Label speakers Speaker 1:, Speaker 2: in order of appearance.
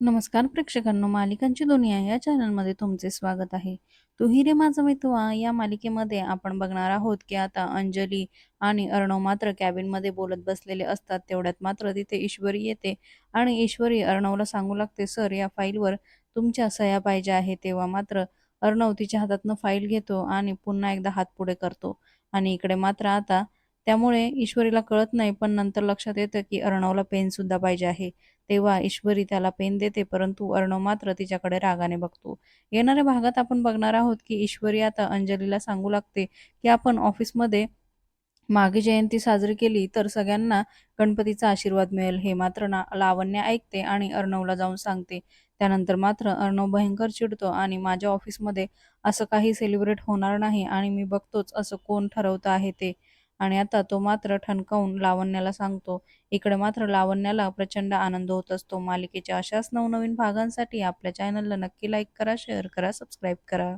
Speaker 1: नमस्कार प्रेक्षकांनो मालिकांची दुनिया या चॅनलमध्ये तुमचे स्वागत आहे. तू रे माझा मितवा या मालिकेमध्ये आपण बघणार आहोत की आता अंजली आणि अर्णव मात्र कॅबिनमध्ये बोलत बसलेले असतात. तेवढ्यात मात्र तिथे ईश्वरी येते आणि ईश्वरी अर्णवला सांगू लागते सर या फाईलवर तुमच्या सह्या पाहिजे आहे तेव्हा मात्र अर्णव तिच्या हातातनं फाईल घेतो आणि पुन्हा एकदा हात पुढे करतो. आणि इकडे मात्र आता त्यामुळे ईश्वरीला कळत नाही पण नंतर लक्षात येतं की अर्णवला पेन सुद्धा पाहिजे आहे. तेव्हा ईश्वरी त्याला पेन देते परंतु अर्णव मात्र तिच्याकडे रागाने बघतो. येणाऱ्या भागात आपण बघणार आहोत की ईश्वरी आता अंजलीला सांगू लागते की आपण ऑफिसमध्ये मागे जयंती साजरी केली तर सगळ्यांना गणपतीचा आशीर्वाद मिळेल. हे मात्र ना लावण्य ऐकते आणि अर्णवला जाऊन सांगते. त्यानंतर मात्र अर्णव भयंकर चिडतो आणि माझ्या ऑफिसमध्ये असं काही सेलिब्रेट होणार नाही आणि मी बघतोच असं कोण ठरवतं आहे ते. आणि आता तो मात्र ठणकावून लावण्याला सांगतो. इकडे मात्र लावण्याला प्रचंड आनंद होत असतो. मालिकेच्या अशाच नवनवीन भागांसाठी आपल्या चॅनलला नक्की लाईक करा शेअर करा सबस्क्राईब करा.